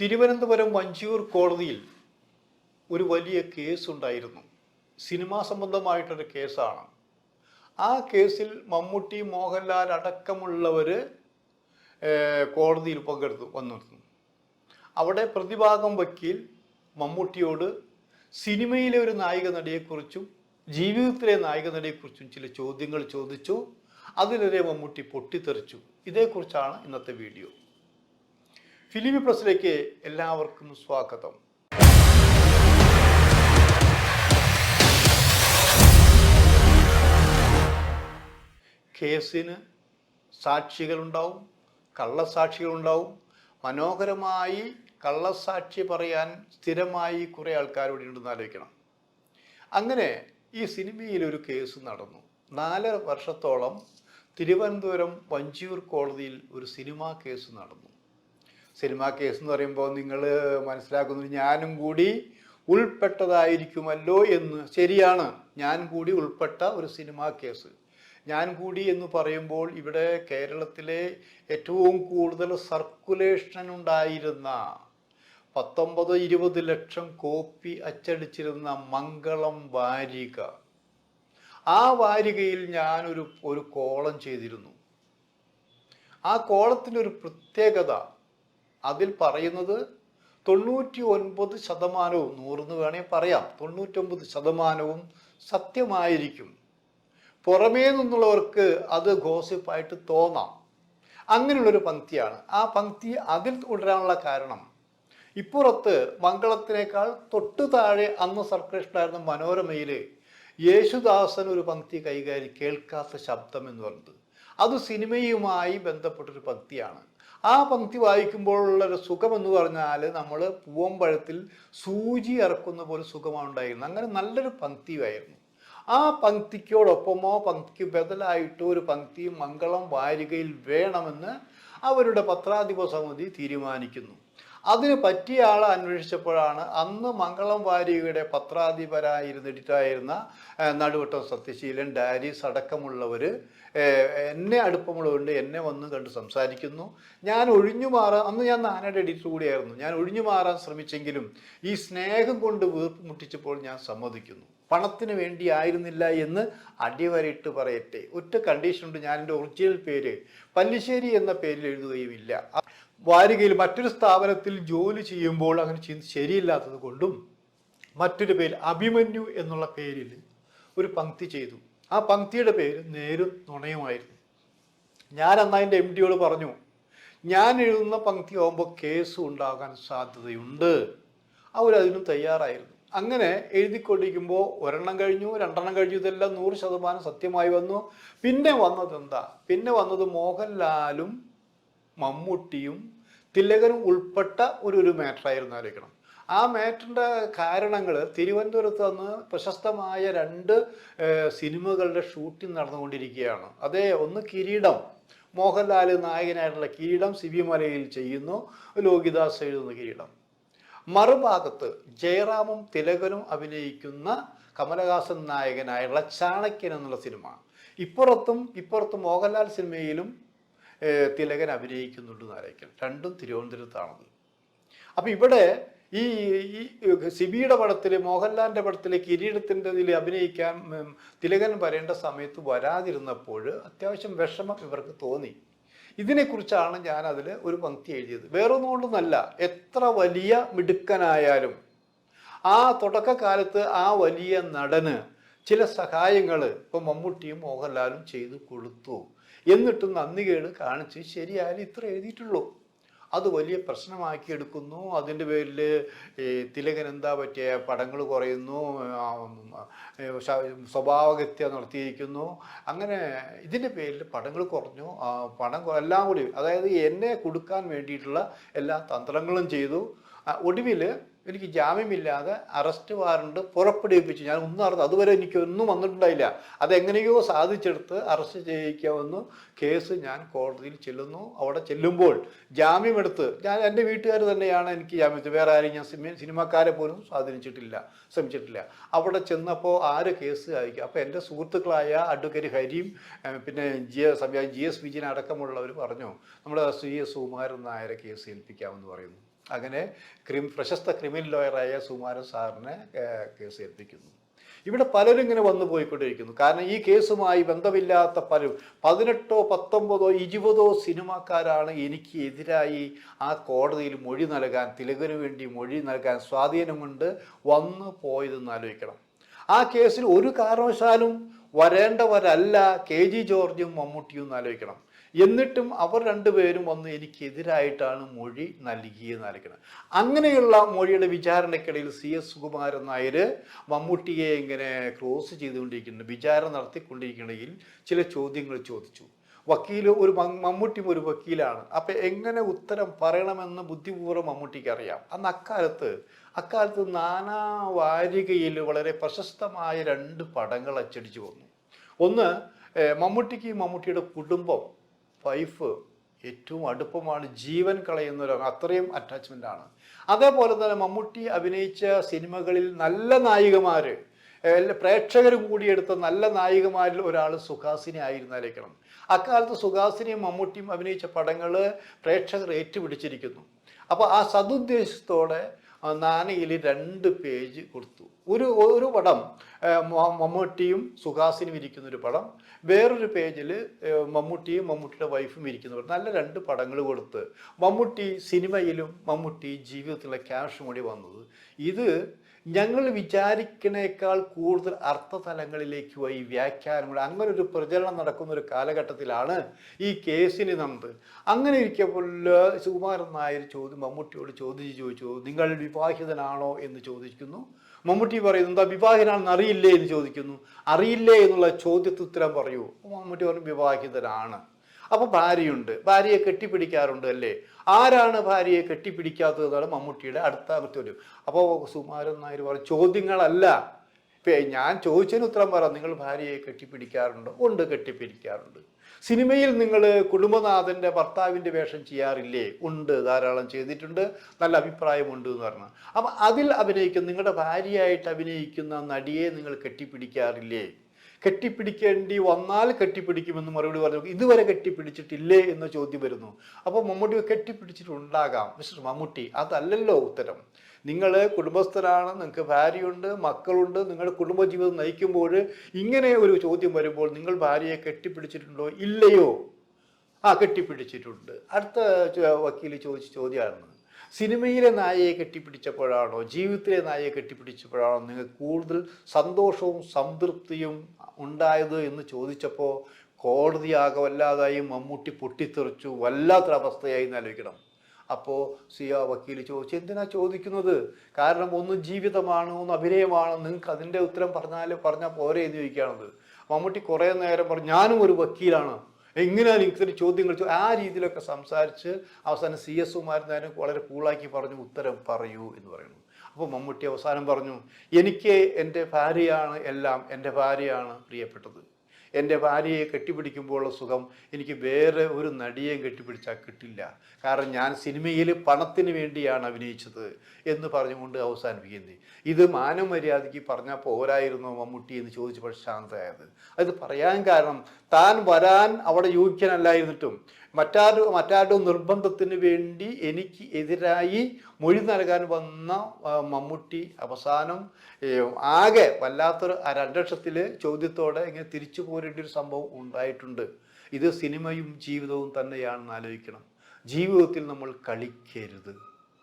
തിരുവനന്തപുരം വഞ്ചിയൂർ കോടതിയിൽ ഒരു വലിയ കേസ് ഉണ്ടായിരുന്നു. സിനിമാ സംബന്ധമായിട്ടൊരു കേസാണ് ആ കേസിൽ മമ്മൂട്ടി മോഹൻലാൽ അടക്കമുള്ളവർ കോടതിയിൽ പങ്കെടുത്തു വന്നിരുന്നു. അവിടെ പ്രതിഭാഗം വക്കീൽ മമ്മൂട്ടിയോട് സിനിമയിലെ ഒരു നായിക നടിയെക്കുറിച്ചും ജീവിതത്തിലെ നായിക നടിയെക്കുറിച്ചും ചില ചോദ്യങ്ങൾ ചോദിച്ചു. അതിലൊരേ മമ്മൂട്ടി പൊട്ടിത്തെറിച്ചു. ഇതേക്കുറിച്ചാണ് ഇന്നത്തെ വീഡിയോ. ഫിലിമി പ്രസിലേക്ക് എല്ലാവർക്കും സ്വാഗതം. കേസിന് സാക്ഷികളുണ്ടാവും കള്ളസാക്ഷികളുണ്ടാവും. മനോഹരമായി കള്ളസാക്ഷി പറയാൻ സ്ഥിരമായി കുറേ ആൾക്കാരോട് ഉണ്ടെന്ന് ആലോചിക്കണം. അങ്ങനെ ഈ സിനിമയിൽ ഒരു കേസ് നടന്നു. നാലര വർഷത്തോളം തിരുവനന്തപുരം വഞ്ചിയൂർ കോടതിയിൽ ഒരു സിനിമാ കേസ് നടന്നു. സിനിമാ കേസ് എന്ന് പറയുമ്പോൾ നിങ്ങൾ മനസ്സിലാക്കുന്നത് ഞാനും കൂടി ഉൾപ്പെട്ടതായിരിക്കുമല്ലോ എന്ന്. ശരിയാണ്. ഞാൻ കൂടി ഉൾപ്പെട്ട ഒരു സിനിമാ കേസ്. ഞാൻ കൂടി എന്ന് പറയുമ്പോൾ ഇവിടെ കേരളത്തിലെ ഏറ്റവും കൂടുതൽ സർക്കുലേഷൻ ഉണ്ടായിരുന്ന പത്തൊമ്പത് ഇരുപത് ലക്ഷം കോപ്പി അച്ചടിച്ചിരുന്ന മംഗളം വാരിക. ആ വാരികയിൽ ഞാനൊരു ഒരു കോളം ചെയ്തിരുന്നു. ആ കോളത്തിന്റെ ഒരു പ്രത്യേകത അതിൽ പറയുന്നത് തൊണ്ണൂറ്റി ഒൻപത് ശതമാനവും നൂറെന്ന് വേണേൽ പറയാം തൊണ്ണൂറ്റൊമ്പത് ശതമാനവും സത്യമായിരിക്കും. പുറമേ നിന്നുള്ളവർക്ക് അത് ഗോസിപ്പായിട്ട് തോന്നാം. അങ്ങനെയുള്ളൊരു പങ്ക്തിയാണ്. ആ പങ്ക്തി അതിൽ തുടരാനുള്ള കാരണം ഇപ്പുറത്ത് മംഗളത്തിനേക്കാൾ തൊട്ടു താഴെ അന്ന് സർക്കൃഷ്ണായിരുന്ന മനോരമയിൽ യേശുദാസൻ ഒരു പങ്ക്തി കൈകാര്യം കേൾക്കാത്ത ശബ്ദം എന്ന് പറഞ്ഞത്. അത് സിനിമയുമായി ബന്ധപ്പെട്ടൊരു പങ്ക്തിയാണ്. ആ പങ്ക്തി വായിക്കുമ്പോഴുള്ള ഒരു സുഖം എന്ന് പറഞ്ഞാൽ നമ്മൾ പൂവമ്പഴത്തിൽ സൂചി ഇറക്കുന്ന പോലെ സുഖമാണ് ഉണ്ടായിരുന്നത്. അങ്ങനെ നല്ലൊരു പങ്ക്തിയായിരുന്നു. ആ പങ്ക്തിക്കോടൊപ്പമോ പങ്ക്തിക്ക് ബദലായിട്ടോ ഒരു പങ്ക്തി മംഗളം വാരികയിൽ വേണമെന്ന് അവരുടെ പത്രാധിപ സമിതി തീരുമാനിക്കുന്നു. അതിന് പറ്റിയ ആളെ അന്വേഷിച്ചപ്പോഴാണ് അന്ന് മംഗളം വാരികയുടെ പത്രാധിപരായിരുന്ന എഡിറ്റായിരുന്ന ഏഹ്, നടുവട്ടം സത്യശീലൻ ഡാരീസ് അടക്കമുള്ളവർ എന്നെ അടുപ്പമുള്ളതുകൊണ്ട് എന്നെ വന്ന് കണ്ട് സംസാരിക്കുന്നു. ഞാൻ ഒഴിഞ്ഞു മാറാൻ അന്ന് ഞാൻ നാനയുടെ എഡിറ്റർ കൂടിയായിരുന്നു. ഞാൻ ഒഴിഞ്ഞു മാറാൻ ശ്രമിച്ചെങ്കിലും ഈ സ്നേഹം കൊണ്ട് വീർപ്പ് മുട്ടിച്ചപ്പോൾ ഞാൻ സമ്മതിക്കുന്നു. പണത്തിന് വേണ്ടി ആയിരുന്നില്ല എന്ന് അടിവരയിട്ട് പറയട്ടെ. ഒറ്റ കണ്ടീഷനുണ്ട് ഞാൻ എന്റെ ഒറിജിനൽ പേര് പല്ലിശ്ശേരി എന്ന പേരിൽ എഴുതുകയുമില്ല. വാരികയിൽ മറ്റൊരു സ്ഥാപനത്തിൽ ജോലി ചെയ്യുമ്പോൾ അങ്ങനെ ചെയ്ത് ശരിയില്ലാത്തത് കൊണ്ടും മറ്റൊരു പേര് അഭിമന്യു എന്നുള്ള പേരിൽ ഒരു പങ്ക്തി ചെയ്തു. ആ പങ്ക്തിയുടെ പേര് നേരും നുണയുമായിരുന്നു. ഞാൻ അന്ന് അതിന്റെ എം ഡിയോട് പറഞ്ഞു ഞാൻ എഴുതുന്ന പങ്ക്തി ആകുമ്പോൾ കേസ് ഉണ്ടാകാൻ സാധ്യതയുണ്ട്. അവരതിനും തയ്യാറായിരുന്നു. അങ്ങനെ എഴുതിക്കൊണ്ടിരിക്കുമ്പോൾ ഒരെണ്ണം കഴിഞ്ഞു രണ്ടെണ്ണം കഴിഞ്ഞു ഇതെല്ലാം നൂറ് ശതമാനം സത്യമായി വന്നു. പിന്നെ വന്നത് എന്താ? പിന്നെ വന്നത് മോഹൻലാലും മമ്മൂട്ടിയും തിലകനും ഉൾപ്പെട്ട ഒരു ഒരു മാറ്ററായിരുന്നു ആലോചിക്കണം. ആ മാറ്ററിന്റെ കാരണങ്ങൾ തിരുവനന്തപുരത്ത് നിന്ന് പ്രശസ്തമായ രണ്ട് സിനിമകളുടെ ഷൂട്ടിംഗ് നടന്നുകൊണ്ടിരിക്കുകയാണ്. അതേ ഒന്ന് കിരീടം. മോഹൻലാൽ നായകനായിട്ടുള്ള കിരീടം സി ബി മലയിൽ ചെയ്യുന്നു. ലോകിദാസ് എഴുതുന്ന കിരീടം. മറുഭാഗത്ത് ജയറാമും തിലകനും അഭിനയിക്കുന്ന കമലഹാസൻ നായകനായുള്ള ചാണക്യൻ എന്നുള്ള സിനിമ. ഇപ്പുറത്തും ഇപ്പുറത്തും മോഹൻലാൽ സിനിമയിലും തിലകൻ അഭിനയിക്കുന്നുണ്ട് എന്നായിരിക്കും രണ്ടും തിരുവനന്തപുരത്താണത് അപ്പം ഇവിടെ ഈ സിബിയുടെ പടത്തിൽ മോഹൻലാലിന്റെ പടത്തിൽ കിരീടത്തിന്റെ ഇതിൽ അഭിനയിക്കാൻ തിലകൻ വരേണ്ട സമയത്ത് വരാതിരുന്നപ്പോൾ അത്യാവശ്യം വിഷമം ഇവർക്ക് തോന്നി. ഇതിനെക്കുറിച്ചാണ് ഞാൻ അതിൽ ഒരു പങ്ക്തി എഴുതിയത്. വേറൊന്നും കൊണ്ടൊന്നല്ല എത്ര വലിയ മിടുക്കനായാലും ആ തുടക്കകാലത്ത് ആ വലിയ നടന് ചില സഹായങ്ങൾ ഇപ്പം മമ്മൂട്ടിയും മോഹൻലാലും ചെയ്തു കൊടുത്തു. എന്നിട്ടും നന്ദികേട് കാണിച്ച് ശരിയായാലും ഇത്ര എഴുതിയിട്ടുള്ളൂ. അത് വലിയ പ്രശ്നമാക്കി എടുക്കുന്നു അതിന്റെ പേരിൽ തിലകൻ എന്താ പറ്റിയ? പടങ്ങൾ കുറയുന്നു. സ്വഭാവഗത്യ നടത്തിയിരിക്കുന്നു. അങ്ങനെ ഇതിന്റെ പേരിൽ പടങ്ങൾ കുറഞ്ഞു. പണം എല്ലാം കൂടി അതായത് എന്നെ കൊടുക്കാൻ വേണ്ടിയിട്ടുള്ള എല്ലാ തന്ത്രങ്ങളും ചെയ്തു. ഒടുവിൽ എനിക്ക് ജാമ്യമില്ലാതെ അറസ്റ്റ് വാറണ്ട് പുറപ്പെടുവിപ്പിച്ചു. ഞാൻ ഒന്നും അറിഞ്ഞു അതുവരെ എനിക്ക് ഒന്നും വന്നിട്ടുണ്ടായില്ല. അതെങ്ങനെയോ സാധിച്ചെടുത്ത് അറസ്റ്റ് ചെയ്യിക്കാമെന്ന് കേസ് ഞാൻ കോടതിയിൽ ചെല്ലുന്നു. അവിടെ ചെല്ലുമ്പോൾ ജാമ്യമെടുത്ത് ഞാൻ എന്റെ വീട്ടുകാർ തന്നെയാണ് എനിക്ക് ജാമ്യം വേറെ ആരും ഞാൻ സിനിമ സിനിമാക്കാരെ പോലും സ്വാധീനിച്ചിട്ടില്ല ശ്രമിച്ചിട്ടില്ല. അവിടെ ചെന്നപ്പോൾ ആര് കേസ് അയക്കുക അപ്പോൾ എന്റെ സുഹൃത്തുക്കളായ അഡ്വക്കേറ്റ് ഹരിയും പിന്നെ G S G S Vijayan അടക്കമുള്ളവർ പറഞ്ഞു നമ്മുടെ സി എസ് സുകുമാരൻ നായരെ കേസ് ഏൽപ്പിക്കാമെന്ന് പറയുന്നു. അങ്ങനെ ക്രിം പ്രശസ്ത ക്രിമിനൽ ലോയറായ സുമാരൻ സാറിനെ കേസ് ഏൽപ്പിക്കുന്നു. ഇവിടെ പലരും ഇങ്ങനെ വന്നു പോയിക്കൊണ്ടിരിക്കുന്നു. കാരണം ഈ കേസുമായി ബന്ധമില്ലാത്ത പലരും പതിനെട്ടോ പത്തൊമ്പതോ ഇരുപതോ സിനിമാക്കാരാണ് എനിക്ക് എതിരായി ആ കോടതിയിൽ മൊഴി നൽകാൻ തിലകന് വേണ്ടി മൊഴി നൽകാൻ സ്വാധീനമുണ്ട്. വന്നു പോയതെന്ന് ആലോചിക്കണം. ആ കേസിൽ ഒരു കാരണവശാലും വരേണ്ടവരല്ല കെ ജി ജോർജും മമ്മൂട്ടിയും എന്ന് ആലോചിക്കണം. എന്നിട്ടും അവർ രണ്ടുപേരും വന്ന് എനിക്കെതിരായിട്ടാണ് മൊഴി നൽകിയെന്ന് ആലോചിക്കുന്നത്. അങ്ങനെയുള്ള മൊഴിയുടെ വിചാരണയ്ക്കിടയിൽ സി എസ് സുകുമാരൻ നായർ മമ്മൂട്ടിയെ ഇങ്ങനെ ക്രോസ് ചെയ്തുകൊണ്ടിരിക്കുന്നു വിചാരണ നടത്തിക്കൊണ്ടിരിക്കണെങ്കിൽ ചില ചോദ്യങ്ങൾ ചോദിച്ചു. വക്കീൽ ഒരു മമ്മൂട്ടിയും ഒരു വക്കീലാണ്. അപ്പം എങ്ങനെ ഉത്തരം പറയണമെന്ന് ബുദ്ധിപൂർവം മമ്മൂട്ടിക്ക് അറിയാം. അന്ന് അക്കാലത്ത് അക്കാലത്ത് നാനാ വാരികയിൽ വളരെ പ്രശസ്തമായ രണ്ട് പടങ്ങൾ അച്ചടിച്ചു വന്നു. ഒന്ന് മമ്മൂട്ടിക്ക് മമ്മൂട്ടിയുടെ കുടുംബം വൈഫ് ഏറ്റവും അടുപ്പമാണ്. ജീവൻ കളയുന്ന ഒരു അത്രയും അറ്റാച്ച്മെന്റ് ആണ്. അതേപോലെ തന്നെ മമ്മൂട്ടി അഭിനയിച്ച സിനിമകളിൽ നല്ല നായികമാർ പ്രേക്ഷകർ കൂടിയെടുത്ത നല്ല നായികമാരിൽ ഒരാൾ സുഹാസിനി ആയിരുന്നാലേക്കണം അക്കാലത്ത് സുഹാസിനിയും മമ്മൂട്ടിയും അഭിനയിച്ച പടങ്ങൾ പ്രേക്ഷകർ ഏറ്റുപിടിച്ചിരിക്കുന്നു. അപ്പോൾ ആ സതുദ്ദേശത്തോടെ ആ നാണയിൽ രണ്ട് പേജ് കൊടുത്തു. ഒരു ഒരു പടം മമ്മൂട്ടിയും സുഹാസിനും ഇരിക്കുന്ന ഒരു പടം വേറൊരു പേജിൽ മമ്മൂട്ടിയും മമ്മൂട്ടിയുടെ വൈഫും ഇരിക്കുന്ന നല്ല രണ്ട് പടങ്ങൾ കൊടുത്ത് മമ്മൂട്ടി സിനിമയിലും മമ്മൂട്ടി ജീവിതത്തിലെ ക്യാഷും കൂടി വന്നത്. ഇത് ഞങ്ങൾ വിചാരിക്കണേക്കാൾ കൂടുതൽ അർത്ഥതലങ്ങളിലേക്ക് പോയി വ്യാഖ്യാനങ്ങൾ അങ്ങനെ ഒരു പ്രചരണം നടക്കുന്ന ഒരു കാലഘട്ടത്തിലാണ് ഈ കേസിന് നമ്പ്. അങ്ങനെ ഇരിക്കുമ്പോൾ സുകുമാരൻ നായർ ചോദ്യം മമ്മൂട്ടിയോട് ചോദിച്ച് ചോദിച്ചു നിങ്ങൾ വിവാഹിതനാണോ? എന്ന് ചോദിക്കുന്നു. മമ്മൂട്ടി പറയുന്നു എന്താ വിവാഹിതനാണെന്ന് അറിയില്ലേ? എന്ന് ചോദിക്കുന്നു. അറിയില്ലേ? എന്നുള്ള ചോദ്യത്തിന് ഉത്തരം പറയൂ. മമ്മൂട്ടി പറഞ്ഞു വിവാഹിതനാണ്. അപ്പോൾ ഭാര്യയുണ്ട്. ഭാര്യയെ കെട്ടിപ്പിടിക്കാറുണ്ട് അല്ലേ? ആരാണ് ഭാര്യയെ കെട്ടിപ്പിടിക്കാത്തത് എന്നാണ് മമ്മൂട്ടിയുടെ അടുത്ത ചോദ്യം അപ്പോൾ സുമാരൻ നായർ പറഞ്ഞു ചോദ്യങ്ങളല്ല. ഞാൻ ചോദിച്ചതിന് ഉത്തരം പറ. നിങ്ങൾ ഭാര്യയെ കെട്ടിപ്പിടിക്കാറുണ്ട് ഉണ്ട് കെട്ടിപ്പിടിക്കാറുണ്ട്. സിനിമയിൽ നിങ്ങൾ കുടുംബനാഥന്റെ ഭർത്താവിന്റെ വേഷം ചെയ്യാറില്ലേ? ഉണ്ട് ധാരാളം ചെയ്തിട്ടുണ്ട് നല്ല അഭിപ്രായമുണ്ട് എന്ന് പറഞ്ഞു. അപ്പം അതിൽ അഭിനയിക്കുന്ന നിങ്ങളുടെ ഭാര്യയായിട്ട് അഭിനയിക്കുന്ന നടിയെ നിങ്ങൾ കെട്ടിപ്പിടിക്കാറില്ലേ? കെട്ടിപ്പിടിക്കേണ്ടി വന്നാൽ കെട്ടിപ്പിടിക്കുമെന്ന് മറുപടി പറഞ്ഞു. ഇതുവരെ കെട്ടിപ്പിടിച്ചിട്ടില്ലേ എന്ന ചോദ്യം വരുന്നു. അപ്പോൾ മമ്മൂട്ടി കെട്ടിപ്പിടിച്ചിട്ടുണ്ടാകാം. മിസ്റ്റർ മമ്മൂട്ടി അതല്ലല്ലോ ഉത്തരം. നിങ്ങൾ കുടുംബസ്ഥരാണ് നിങ്ങൾക്ക് ഭാര്യയുണ്ട് മക്കളുണ്ട് നിങ്ങളുടെ കുടുംബജീവിതം നയിക്കുമ്പോൾ ഇങ്ങനെ ഒരു ചോദ്യം വരുമ്പോൾ നിങ്ങൾ ഭാര്യയെ കെട്ടിപ്പിടിച്ചിട്ടുണ്ടോ ഇല്ലയോ? ആ കെട്ടിപ്പിടിച്ചിട്ടുണ്ട്. അടുത്ത വക്കീൽ ചോദിച്ച ചോദ്യമാണ്. സിനിമയിലെ നായയെ കെട്ടിപ്പിടിച്ചപ്പോഴാണോ ജീവിതത്തിലെ നായയെ കെട്ടിപ്പിടിച്ചപ്പോഴാണോ നിങ്ങൾക്ക് കൂടുതൽ സന്തോഷവും സംതൃപ്തിയും ഉണ്ടായത് എന്ന് ചോദിച്ചപ്പോൾ കോടതിയാകെ വല്ലാതായി മമ്മൂട്ടി പൊട്ടിത്തെറിച്ചു വല്ലാത്തൊരവസ്ഥയായി എന്ന് ആലോചിക്കണം. അപ്പോൾ സിയ വക്കീൽ ചോദിച്ചു എന്തിനാ ചോദിക്കുന്നത്? കാരണം ഒന്ന് ജീവിതമാണ് ഒന്ന് അഭിനയമാണ്? നിങ്ങൾക്ക് അതിന്റെ ഉത്തരം പറഞ്ഞാൽ പറഞ്ഞാൽ പോരെ എന്ന് ചോദിക്കുകയാണത്. മമ്മൂട്ടി കുറേ നേരം പറഞ്ഞു ഞാനും ഒരു വക്കീലാണ്. എങ്ങനെയാണ് ഇത്തരം ചോദ്യങ്ങൾ ആ രീതിയിലൊക്കെ സംസാരിച്ച് അവസാനം സി എസ് കുമാരനായാലും വളരെ കൂളാക്കി പറഞ്ഞു ഉത്തരം പറയൂ എന്ന് പറയുന്നു. അപ്പോൾ മമ്മൂട്ടി അവസാനം പറഞ്ഞു എനിക്ക് എന്റെ ഭാര്യയാണ് എല്ലാം എന്റെ ഭാര്യയാണ് പ്രിയപ്പെട്ടത്. എന്റെ ഭാര്യയെ കെട്ടിപ്പിടിക്കുമ്പോഴുള്ള സുഖം എനിക്ക് വേറെ ഒരു നടിയെയും കെട്ടിപ്പിടിച്ചാൽ കിട്ടില്ല. കാരണം ഞാൻ സിനിമയിൽ പണത്തിന് വേണ്ടിയാണ് അഭിനയിച്ചത് എന്ന് പറഞ്ഞുകൊണ്ട് അവസാനിപ്പിക്കുന്നത് ഇത് മാനമര്യാദയ്ക്ക് പറഞ്ഞാൽ പോരായിരുന്നോ മമ്മൂട്ടി എന്ന് ചോദിച്ചപ്പോൾ ശാന്തയായത്. അത് പറയാൻ കാരണം താൻ വരാൻ അവിടെ യോഗ്യനല്ലായിരുന്നിട്ടും മറ്റാരു മറ്റാരുടെ നിർബന്ധത്തിന് വേണ്ടി എനിക്ക് എതിരായി മൊഴി നൽകാൻ വന്ന മമ്മൂട്ടി അവസാനം ആകെ വല്ലാത്തൊരു രണ്ടക്ഷത്തിൽ ചോദ്യത്തോടെ ഇങ്ങനെ തിരിച്ചു പോരേണ്ട ഒരു സംഭവം ഉണ്ടായിട്ടുണ്ട്. ഇത് സിനിമയും ജീവിതവും തന്നെയാണെന്ന് ആലോചിക്കണം. ജീവിതത്തിൽ നമ്മൾ കളിക്കരുത്.